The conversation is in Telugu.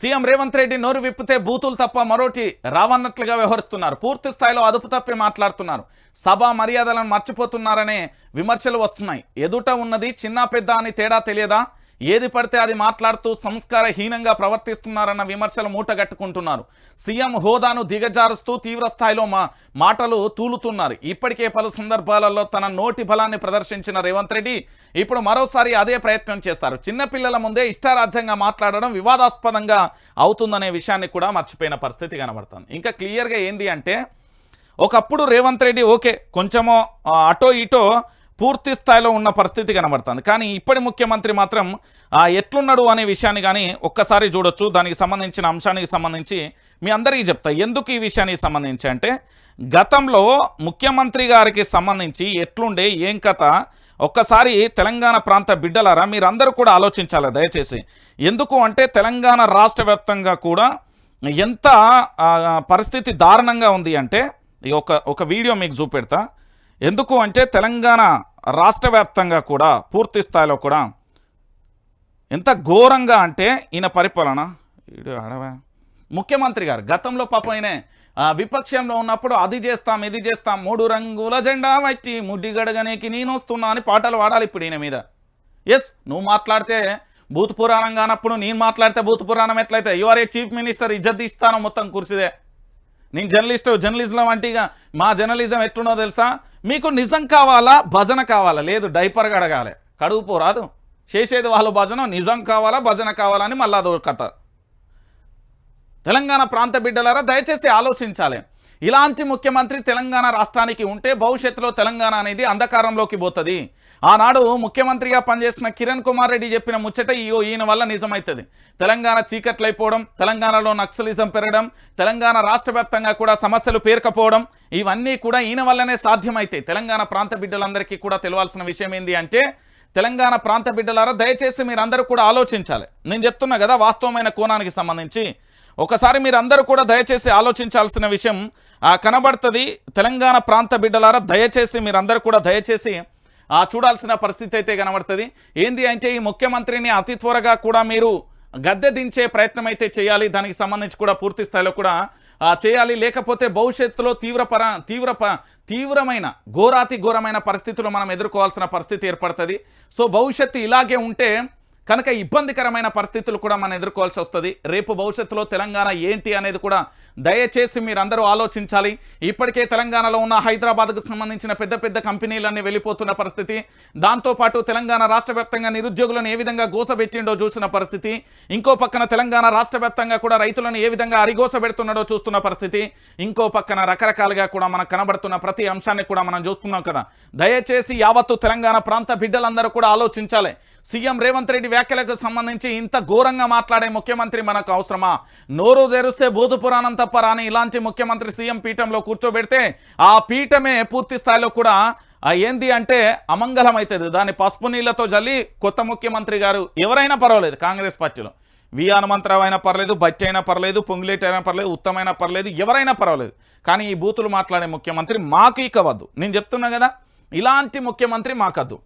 సీఎం రేవంత్ రెడ్డి నోరు విప్పితే బూతులు తప్ప మరోటి రావన్నట్లుగా వ్యవహరిస్తున్నారు. పూర్తి స్థాయిలో అదుపు తప్పి మాట్లాడుతున్నారు. సభ మర్యాదలను మర్చిపోతున్నారనే విమర్శలు వస్తున్నాయి. ఎదుట ఉన్నది చిన్న పెద్ద అని తేడా తెలియదా? ఏది పడితే అది మాట్లాడుతూ సంస్కారహీనంగా ప్రవర్తిస్తున్నారన్న విమర్శలు మూటగట్టుకుంటున్నారు. సీఎం హోదాను దిగజారుస్తూ తీవ్రస్థాయిలో మా మాటలు తూలుతున్నారు. ఇప్పటికే పలు సందర్భాలలో తన నోటి బలాన్ని ప్రదర్శించిన రేవంత్ రెడ్డి ఇప్పుడు మరోసారి అదే ప్రయత్నం చేస్తారు. చిన్నపిల్లల ముందే ఇష్టారాజ్యంగా మాట్లాడడం వివాదాస్పదంగా అవుతుందనే విషయాన్ని కూడా మర్చిపోయిన పరిస్థితి కనబడుతుంది. ఇంకా క్లియర్గా ఏంది అంటే ఒకప్పుడు రేవంత్ రెడ్డి ఓకే కొంచెమో అటో ఇటో పూర్తి స్థాయిలో ఉన్న పరిస్థితి కనబడుతుంది. కానీ ఇప్పటి ముఖ్యమంత్రి మాత్రం ఎట్లున్నాడు? అనే విషయాన్ని కానీ ఒక్కసారి చూడొచ్చు. దానికి సంబంధించిన అంశానికి సంబంధించి మీ అందరికీ చెప్తా. ఎందుకు ఈ విషయానికి సంబంధించి అంటే గతంలో ముఖ్యమంత్రి గారికి సంబంధించి ఎట్లుండే ఏం కథ ఒక్కసారి తెలంగాణ ప్రాంత బిడ్డలారా మీరందరూ కూడా ఆలోచించాలి దయచేసి? ఎందుకు అంటే తెలంగాణ రాష్ట్ర వ్యాప్తంగా కూడా ఎంత పరిస్థితి దారుణంగా ఉంది అంటే ఒక ఒక వీడియో మీకు చూపెడతా. ఎందుకు అంటే తెలంగాణ రాష్ట్ర వ్యాప్తంగా కూడా పూర్తి స్థాయిలో కూడా ఎంత ఘోరంగా అంటే ఈయన పరిపాలన ముఖ్యమంత్రి గారు గతంలో పాపం ఈయన విపక్షంలో ఉన్నప్పుడు అది చేస్తాం ఇది చేస్తాం మూడు రంగుల జెండా వచ్చి ముడ్డి గడగనేకి నేను వస్తున్నా అని పాటలు పాడాలి ఇప్పుడు ఈయన మీద. ఎస్ నువ్వు మాట్లాడితే భూత పురాణం కానప్పుడు నేను మాట్లాడితే భూత పురాణం ఎట్లయితే you are a chief minister ఇజ్జత్ ఇస్తాను మొత్తం కుర్చీదే. నేను జర్నలిస్ట్ జర్నలిజం అంటే ఇక మా జర్నలిజం ఎట్లున్నో తెలుసా? మీకు నిజం కావాలా భజన కావాలా? లేదు డైపర్ కడగాలి కడుగుపో రాదు. చేసేది వాళ్ళు భజన నిజం కావాలా భజన కావాలా అని అదో కథ. తెలంగాణ ప్రాంత బిడ్డలారా దయచేసి ఆలోచించాలి. ఇలాంటి ముఖ్యమంత్రి తెలంగాణ రాష్ట్రానికి ఉంటే భవిష్యత్తులో తెలంగాణ అనేది అంధకారంలోకి పోతుంది. ఆనాడు ముఖ్యమంత్రిగా పనిచేసిన కిరణ్ కుమార్ రెడ్డి చెప్పిన ముచ్చట ఈయో ఈయన వల్ల నిజమవుతుంది తెలంగాణ చీకట్లైపోవడం తెలంగాణలో నక్సలిజం పెరగడం తెలంగాణ రాష్ట్ర వ్యాప్తంగా కూడా సమస్యలు పేరుకపోవడం ఇవన్నీ కూడా ఈయన వల్లనే సాధ్యమవుతాయి తెలంగాణ ప్రాంత బిడ్డలందరికీ కూడా తెలియాల్సిన విషయం ఏంటి అంటే తెలంగాణ ప్రాంత బిడ్డలారా దయచేసి మీరందరూ కూడా ఆలోచించాలి. నేను చెప్తున్నా కదా వాస్తవమైన కోణానికి సంబంధించి. ఒకసారి మీరందరూ కూడా దయచేసి ఆలోచించాల్సిన విషయం కనబడుతుంది. తెలంగాణ ప్రాంత బిడ్డలారా దయచేసి మీరందరూ కూడా దయచేసి చూడాల్సిన పరిస్థితి అయితే కనబడుతుంది. ఏంది అంటే ఈ ముఖ్యమంత్రిని అతి త్వరగా కూడా మీరు గద్దె దించే ప్రయత్నం అయితే చేయాలి. దానికి సంబంధించి కూడా పూర్తి స్థాయిలో కూడా చేయాలి. లేకపోతే భవిష్యత్తులో తీవ్ర పర తీవ్ర ప తీవ్రమైన ఘోరాతి ఘోరమైన పరిస్థితులు మనం ఎదుర్కోవాల్సిన పరిస్థితి ఏర్పడుతుంది. సో భవిష్యత్తు ఇలాగే ఉంటే కనుక ఇబ్బందికరమైన పరిస్థితులు కూడా మనం ఎదుర్కోవాల్సి వస్తుంది. రేపు భవిష్యత్తులో తెలంగాణ ఏంటి అనేది కూడా దయచేసి మీరందరూ ఆలోచించాలి. ఇప్పటికే తెలంగాణలో ఉన్న హైదరాబాద్కు సంబంధించిన పెద్ద పెద్ద కంపెనీలన్నీ వెళ్ళిపోతున్న పరిస్థితి. దాంతోపాటు తెలంగాణ రాష్ట్ర వ్యాప్తంగా నిరుద్యోగులను ఏ విధంగా గోసబెట్టిండో చూసిన పరిస్థితి. ఇంకో పక్కన తెలంగాణ రాష్ట్ర కూడా రైతులను ఏ విధంగా అరిగోసబెడుతున్నాడో చూస్తున్న పరిస్థితి. ఇంకో పక్కన రకరకాలుగా కూడా మనకు కనబడుతున్న ప్రతి అంశాన్ని కూడా మనం చూస్తున్నాం కదా. దయచేసి యావత్తు తెలంగాణ ప్రాంత బిడ్డలందరూ కూడా ఆలోచించాలి. సీఎం రేవంత్ రెడ్డి వ్యాఖ్యలకు సంబంధించి ఇంత ఘోరంగా మాట్లాడే ముఖ్యమంత్రి మనకు అవసరమా? నోరు తెరిస్తే భూత పురాణం తప్ప రాని ఇలాంటి ముఖ్యమంత్రి సీఎం పీఠంలో కూర్చోబెడితే ఆ పీఠమే పూర్తి స్థాయిలో కూడా ఏంది అంటే అమంగళం అవుతుంది దాన్ని పసుపు నీళ్ళతో జల్లి కొత్త ముఖ్యమంత్రి గారు ఎవరైనా పర్వాలేదు కాంగ్రెస్ పార్టీలో. వి హనుమంతరావు అయినా పర్లేదు బట్టి అయినా పర్లేదు పొంగులేటి అయినా పర్లేదు ఉత్తమైనా పర్లేదు ఎవరైనా పర్వాలేదు. కానీ ఈ బూతులు మాట్లాడే ముఖ్యమంత్రి మాకు ఇక వద్దు. నేను చెప్తున్నా కదా ఇలాంటి ముఖ్యమంత్రి మాకద్దు.